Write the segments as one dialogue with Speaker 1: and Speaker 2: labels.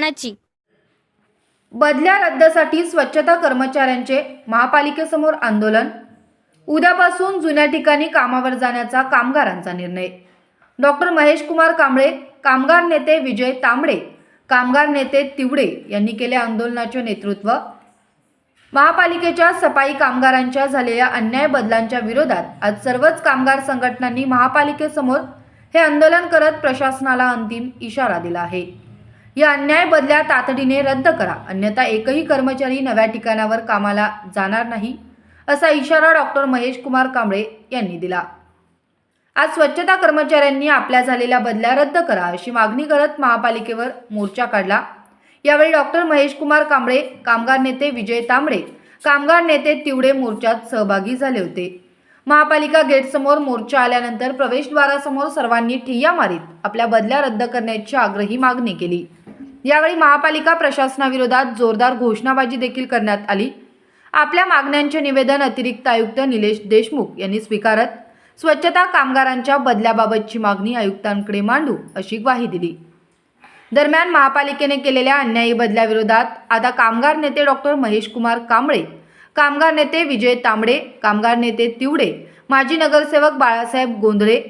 Speaker 1: मानाची
Speaker 2: बदल्या रद्दसाठी स्वच्छता कर्मचाऱ्यांचे महापालिकेसमोर आंदोलन. उद्यापासून जुन्या ठिकाणी कामावर जाण्याचा कामगारांचा निर्णय. डॉक्टर महेश कुमार कांबळे कामगार नेते विजय तांबडे कामगार नेते तिवडे यांनी केले आंदोलनाचे नेतृत्व. महापालिकेच्या सफाई कामगारांच्या झालेल्या अन्याय बदलांच्या विरोधात आज सर्वच कामगार संघटनांनी महापालिकेसमोर हे आंदोलन करत प्रशासनाला अंतिम इशारा दिला आहे. या अन्याय बदल्या तातडीने रद्द करा. अन्यथा एकही कर्मचारी नव्या ठिकाणावर कामाला जाणार नाही असा इशारा डॉक्टर महेश कुमार कांबळे यांनी दिला. आज स्वच्छता कर्मचाऱ्यांनी आपल्या झालेल्या बदल्या रद्द करा अशी मागणी करत महापालिकेवर मोर्चा काढला. यावेळी डॉक्टर महेश कुमार कांबळे कामगार नेते विजय तांबडे कामगार नेते तिवडे मोर्चात सहभागी झाले होते. महापालिका गेटसमोर मोर्चा आल्यानंतर प्रवेशद्वारासमोर सर्वांनी ठिय्या मारीत आपल्या बदल्या रद्द करण्याची आग्रही मागणी केली. यावेळी महापालिका प्रशासनाविरोधात जोरदार घोषणाबाजी देखील करण्यात आली. आपल्या मागण्यांचे निवेदन अतिरिक्त आयुक्त निलेश देशमुख यांनी स्वीकारत स्वच्छता कामगारांच्या बदल्याबाबतची मागणी आयुक्तांकडे मांडू अशी ग्वाही दिली. दरम्यान महापालिकेने केलेल्या अन्यायी बदल्याविरोधात आता कामगार नेते डॉक्टर महेश कुमार कांबळे कामगार नेते विजय तांबडे कामगार नेते तिवडे माजी नगरसेवक बाळासाहेब गोंधळे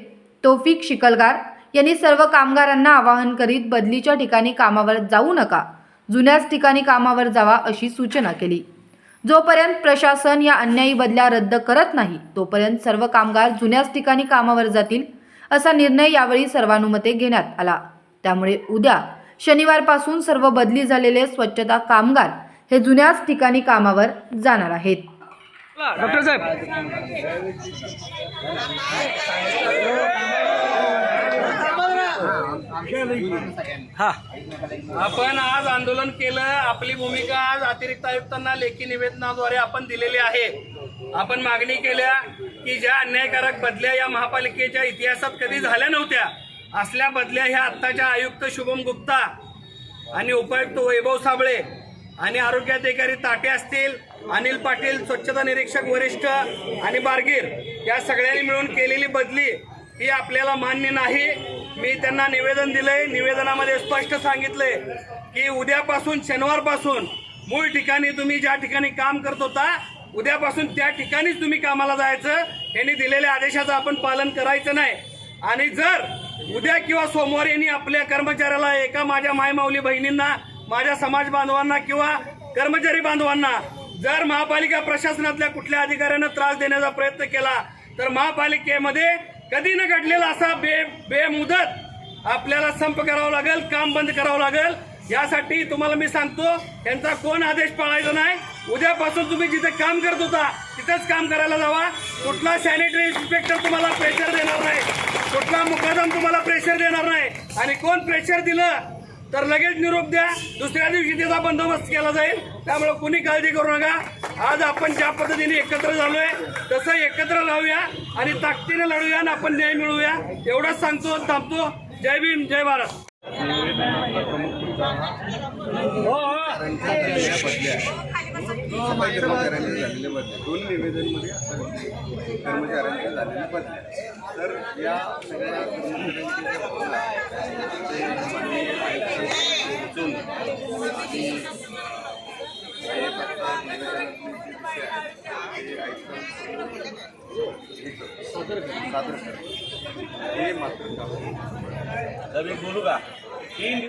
Speaker 2: तोफिक शिकलगार यांनी सर्व कामगारांना आवाहन करीत बदलीच्या ठिकाणी कामावर जाऊ नका जुन्याच ठिकाणी कामावर जावा अशी सूचना केली. जोपर्यंत प्रशासन या अन्यायी बदल्या रद्द करत नाही तोपर्यंत सर्व कामगार जुन्याच ठिकाणी कामावर जातील असा निर्णय यावेळी सर्वानुमते घेण्यात आला. त्यामुळे उद्या शनिवारपासून सर्व बदली झालेले स्वच्छता कामगार हे जुन्याच ठिकाणी कामावर जाणार आहेत.
Speaker 3: डॉक्टर साहेब. हा.
Speaker 4: आपण आज आंदोलन केलं आपली भूमिका आज अतिरिक्त आयुक्तांना लेखी निवेदनाद्वारे आपण दिलेली आहे. आपण मागणी केल्या की ज्या अन्यायकारक बदल्या या महापालिकेच्या इतिहासात कधी झाल्या नव्हत्या असल्या बदल्या ह्या आत्ताच्या आयुक्त शुभम गुप्ता आणि उपायुक्त वैभव साबळे आणि आरोग्य अधिकारी ताटे असतील अनिल पाटील स्वच्छता निरीक्षक वरिष्ठ आणि बारगीर या सगळ्यांनी मिळून केलेली बदली ही आपल्याला मान्य नाही. मी त्यांना निवेदन दिलंय. निवेदनामध्ये स्पष्ट सांगितलंय की उद्यापासून शनिवारपासून मूळ ठिकाणी तुम्ही ज्या ठिकाणी काम करत होता उद्यापासून त्या ठिकाणीच तुम्ही कामाला जायचं. यांनी दिलेल्या आदेशाचं आपण पालन करायचं नाही. आणि जर उद्या किंवा सोमवारी यांनी आपल्या कर्मचाऱ्याला एका माझ्या मायमाऊली बहिणींना माझ्या समाज बांधवांना किंवा कर्मचारी बांधवांना जर महापालिका प्रशासनातल्या कुठल्या अधिकाऱ्यांना त्रास देण्याचा प्रयत्न केला तर महापालिकेमध्ये कधी न घडलेला असा बे बेमुदत आपल्याला संप करावा लागेल काम बंद करावं लागेल. यासाठी तुम्हाला मी सांगतो त्यांचा कोण आदेश पाळायचा नाही. उद्यापासून तुम्ही जिथे काम करत होता तिथेच काम करायला जावा. कुठला सॅनिटरी इन्स्पेक्टर तुम्हाला प्रेशर देणार नाही. कुठला मुकादम तुम्हाला प्रेशर देणार नाही. आणि कोण प्रेशर दिलं तर लगेच निरोप द्या. दुसऱ्या दिवशी त्याचा बंदोबस्त केला जाईल. त्यामुळे कुणी काळजी करू नका. आज आपण ज्या पद्धतीने एकत्र झालोय तसं एकत्र राहूया आणि ताकदीने लढूया आणि आपण न्याय मिळवूया. एवढंच सांगतो थांबतो. जय भीम जय भारत. हो, हो.
Speaker 5: दोन निवेदनमध्ये असं लिहिलंय. कर्मचाऱ्यांनी झालेले बदले तर या सगळ्या कर्मचाऱ्यांचे जे बदल आहेत, ते माननीय आयुक्त पोहोचवून आणि जे आता निवेदनातले जे विषय आहेत, ते आयुक्तांसमोर हे करतो, सादर करतो. हे मात्र तीन